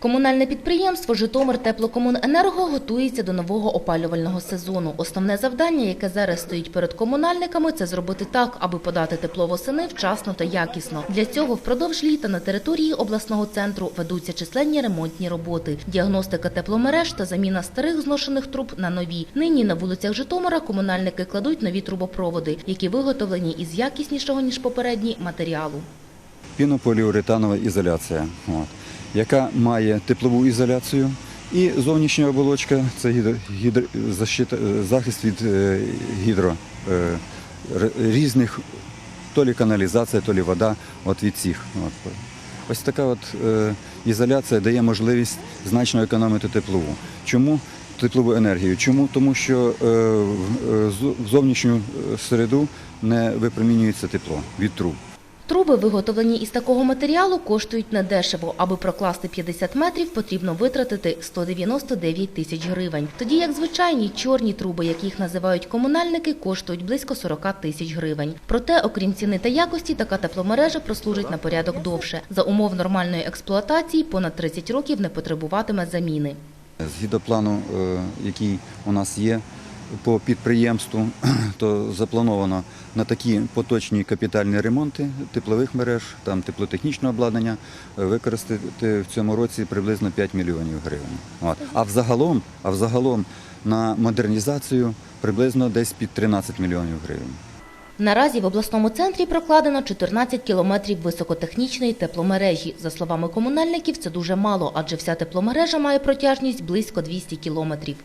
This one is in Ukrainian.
Комунальне підприємство Житомир Теплокомуненерго готується до нового опалювального сезону. Основне завдання, яке зараз стоїть перед комунальниками, це зробити так, аби подати тепло восени вчасно та якісно. Для цього впродовж літа на території обласного центру ведуться численні ремонтні роботи, діагностика тепломереж та заміна старих зношених труб на нові. Нині на вулицях Житомира комунальники кладуть нові трубопроводи, які виготовлені із якіснішого ніж попередні матеріалу. Пінополіуретанова ізоляція, от, яка має теплову ізоляцію. І зовнішня оболочка це гідро, гідро, защита, е, захист від е, гідро е, різних, то лі каналізація, то лі вода от від цих. От. Ось така от е, ізоляція дає можливість значно економити теплову. Чому? Теплову енергію. Чому? Тому що е, в- е, зовнішню е, середу не випромінюється тепло від труб. Труби, виготовлені із такого матеріалу, коштують недешево. Аби прокласти 50 метрів, потрібно витратити 199 тисяч гривень. Тоді як звичайні чорні труби, як їх називають комунальники, коштують близько 40 тисяч гривень. Проте, окрім ціни та якості, така тепломережа прослужить на порядок довше. За умов нормальної експлуатації понад 30 років не потребуватиме заміни. Згідно плану, е, який у нас є по підприємству, то заплановано на такі поточні капітальні ремонти теплових мереж, там теплотехнічне обладнання е, використати в цьому році приблизно 5 мільйонів гривень. От. А взагалом, а взагалом на модернізацію приблизно десь під 13 мільйонів гривень. Наразі в обласному центрі прокладено 14 кілометрів високотехнічної тепломережі. За словами комунальників, це дуже мало, адже вся тепломережа має протяжність близько 200 кілометрів.